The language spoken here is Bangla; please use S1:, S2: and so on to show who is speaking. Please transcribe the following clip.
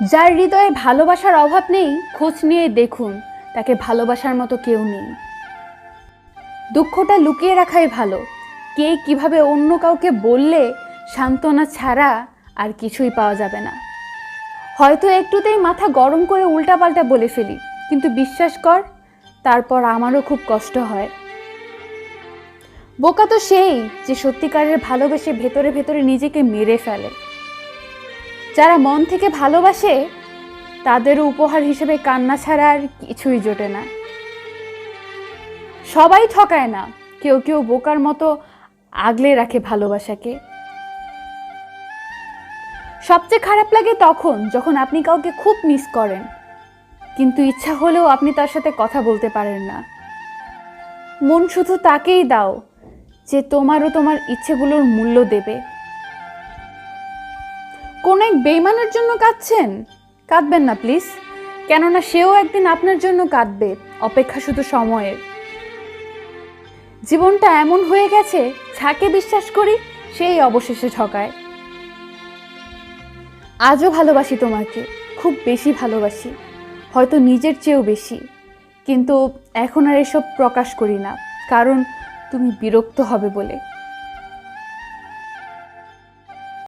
S1: যার হৃদয়ে ভালোবাসার অভাব নেই, খোঁজ নিয়ে দেখুন, তাকে ভালোবাসার মতো কেউ নেই। দুঃখটা লুকিয়ে রাখাই ভালো। কে কীভাবে অন্য কাউকে বললে সান্ত্বনা ছাড়া আর কিছুই পাওয়া যাবে না। হয়তো একটুতেই মাথা গরম করে উল্টাপাল্টা বলে ফেলি, কিন্তু বিশ্বাস কর, তারপর আমারও খুব কষ্ট হয়। বোকা তো সেই যে সত্যিকারের ভালোবেসে ভেতরে ভেতরে নিজেকে মেরে ফেলে। যারা মন থেকে ভালোবাসে তাদেরও উপহার হিসেবে কান্না ছাড়া আর কিছুই জোটে না। সবাই ঠকায় না, কেউ কেউ বোকার মতো আগলে রাখে ভালোবাসাকে। সবচেয়ে খারাপ লাগে তখন যখন আপনি কাউকে খুব মিস করেন, কিন্তু ইচ্ছা হলেও আপনি তার সাথে কথা বলতে পারেন না। মন শুধু তাকেই দাও যে তোমারও তোমার ইচ্ছেগুলোর মূল্য দেবে। কোন এক বেইমানের জন্য কাঁদছেন? কাঁদবেন না, প্লিজ। কেননা সেও একদিন আপনার জন্য কাঁদবে, অপেক্ষা শুধু সময়ের। জীবনটা এমন হয়ে গেছে, যাকে বিশ্বাস করি সেই অবশেষে ঠকায়। আজও ভালোবাসি তোমাকে, খুব বেশি ভালোবাসি, হয়তো নিজের চেয়েও বেশি। কিন্তু এখন আর এসব প্রকাশ করি না, কারণ তুমি বিরক্ত হবে বলে।